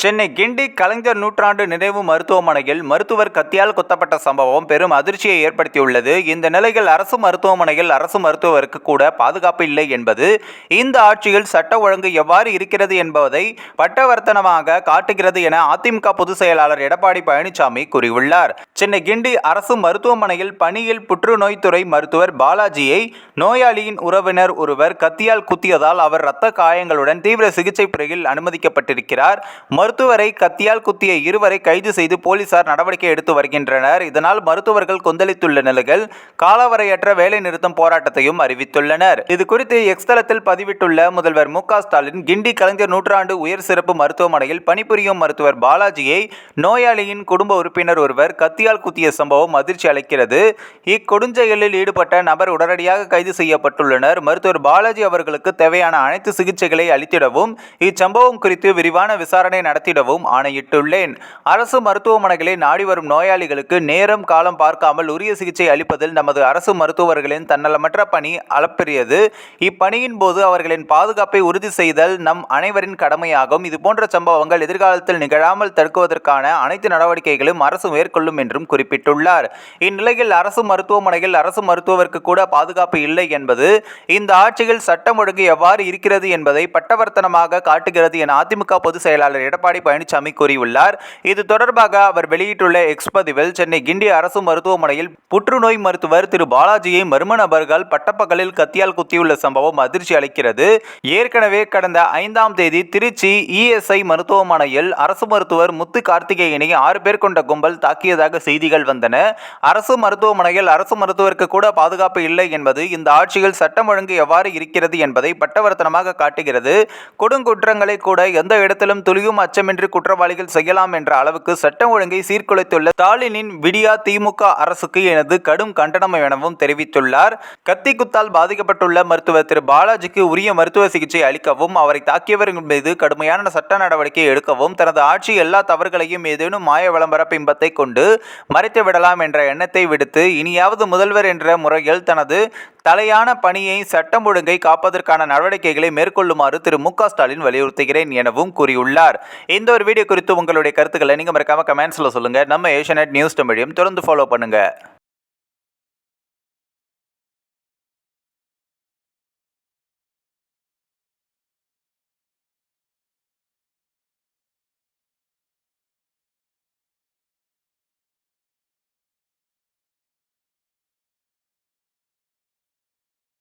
சென்னை கிண்டி கலைஞர் நூற்றாண்டு நினைவு மருத்துவமனையில் மருத்துவர் கத்தியால் குத்தப்பட்ட சம்பவம் பெரும் அதிர்ச்சியை ஏற்படுத்தியுள்ளது. இந்த நிலையில் அரசு மருத்துவமனையில் அரசு மருத்துவருக்கு கூட பாதுகாப்பு இல்லை என்பது இந்த ஆட்சியில் சட்ட ஒழுங்கு எவ்வாறு இருக்கிறது என்பதை பட்டவர்த்தனமாக காட்டுகிறது என அதிமுக பொதுச் செயலாளர் எடப்பாடி பழனிசாமி கூறியுள்ளார். சென்னை கிண்டி அரசு மருத்துவமனையில் பணியில் புற்றுநோய் துறை மருத்துவர் பாலாஜியை நோயாளியின் உறவினர் ஒருவர் கத்தியால் குத்தியதால் அவர் இரத்த காயங்களுடன் தீவிர சிகிச்சை பிரிவில் அனுமதிக்கப்பட்டிருக்கிறார். மருத்துவரை கத்தியால் குத்திய இருவரை கைது செய்து போலீசார் நடவடிக்கை எடுத்து வருகின்றனர். இதனால் மருத்துவர்கள் கொந்தளித்துள்ள நிலையில் காலவரையற்ற வேலை நிறுத்தம் போராட்டத்தையும் அறிவித்துள்ளனர். இது குறித்து எக்ஸ்தலத்தில் பதிவிட்டுள்ள முதல்வர் மு ஸ்டாலின் கிண்டி கலைஞர் நூற்றாண்டு உயர் சிறப்பு மருத்துவமனையில் பணிபுரியும் மருத்துவர் பாலாஜியை நோயாளியின் குடும்ப உறுப்பினர் ஒருவர் கத்தியால் குத்திய சம்பவம் அதிர்ச்சி அளிக்கிறது. இக்கொடுஞ்செயலில் ஈடுபட்ட நபர் உடனடியாக கைது செய்யப்பட்டுள்ளனர். மருத்துவர் பாலாஜி அவர்களுக்கு தேவையான அனைத்து சிகிச்சைகளை அளித்திடவும் இச்சம்பவம் குறித்து விரிவான விசாரணை நடத்திடவும் ஆணையிட்டுள்ளேன். அரசு மருத்துவமனைகளை நாடி வரும் நோயாளிகளுக்கு நேரம் காலம் பார்க்காமல் உரிய சிகிச்சை அளிப்பதில் நமது அரசு மருத்துவர்களின் தன்னலமற்ற பணி அளப்பெரியது. இப்பணியின் போது அவர்களின் பாதுகாப்பை உறுதி செய்தல் நம் அனைவரின் கடமையாகும். இதுபோன்ற சம்பவங்கள் எதிர்காலத்தில் நிகழாமல் தடுக்குவதற்கான அனைத்து நடவடிக்கைகளும் அரசு மேற்கொள்ளும் என்றும் குறிப்பிட்டுள்ளார். இந்நிலையில் அரசு மருத்துவமனையில் அரசு மருத்துவருக்கு கூட பாதுகாப்பு இல்லை என்பது இந்த ஆட்சியில் சட்டம் ஒழுங்கு எவ்வாறு இருக்கிறது என்பதை பட்டவர்த்தனமாக காட்டுகிறது என அதிமுக பொதுச் செயலாளர் எடப்பாடி பழனிசாமி கூறியுள்ளார். இது தொடர்பாக அவர் வெளியிட்டுள்ள எக்ஸ் பதிவில் சென்னை கிண்டி அரசு மருத்துவமனையில் புற்றுநோய் மருத்துவர் திரு பாலாஜியை மர்ம நபர்கள் பட்டப்பகலில் கத்தியால் குத்தியுள்ள சம்பவம் அதிர்ச்சி அளிக்கிறது. ஏற்கனவே கடந்த ஐந்தாம் தேதி திருச்சி இஎஸ்ஐ மருத்துவமனையில் அரசு மருத்துவர் முத்து கார்த்திகேயனை ஆறு பேர் கொண்ட கும்பல் தாக்கியதாக செய்திகள் வந்தன. அரசு மருத்துவமனையில் அரசு மருத்துவருக்கு கூட பாதுகாப்பு இல்லை என்பது இந்த ஆட்சியில் சட்டம் ஒழுங்கு எவ்வாறு இருக்கிறது என்பதை பட்டவர்த்தனமாக காட்டுகிறது. கொடுங்குற்றங்களை கூட எந்த இடத்திலும் துளியும் அச்சமின்றி குற்றவாளிகள் செய்யலாம் என்ற அளவுக்கு சட்டம் ஒழுங்கை சீர்குலைத்துள்ள ஸ்டாலினின் விடியா திமுக அரசுக்கு எனது கடும் கண்டனம் எனவும் தெரிவித்துள்ளார். கத்தி குத்தால் பாதிக்கப்பட்டுள்ள மருத்துவர் திரு பாலாஜிக்கு உரிய மருத்துவ சிகிச்சை அளிக்கவும் அவரை தாக்கியவர்கள் மீது கடுமையான சட்ட நடவடிக்கை எடுக்கவும் தனது ஆட்சி எல்லா தவறுகளையும் ஏதேனும் மாய விளம்பர பிம்பத்தை கொண்டு மறைத்து விடலாம் என்ற எண்ணத்தை விடுத்து இனியாவது முதல்வர் என்ற முறையில் தனது தலையான பணியை சட்டம் ஒழுங்கை காப்பதற்கான நடவடிக்கைகளை மேற்கொள்ளுமாறு திரு மு க ஸ்டாலின் வலியுறுத்துகிறேன் எனவும் கூறியுள்ளார். இந்த ஒரு வீடியோ குறித்து உங்களுடைய கருத்துக்களை நீங்கள் மறக்காம கமெண்ட்ஸில் சொல்லுங்கள் நம்ம ஏஷியநெட் நியூஸ் தமிழையும் தொடர்ந்து ஃபாலோ பண்ணுங்கள்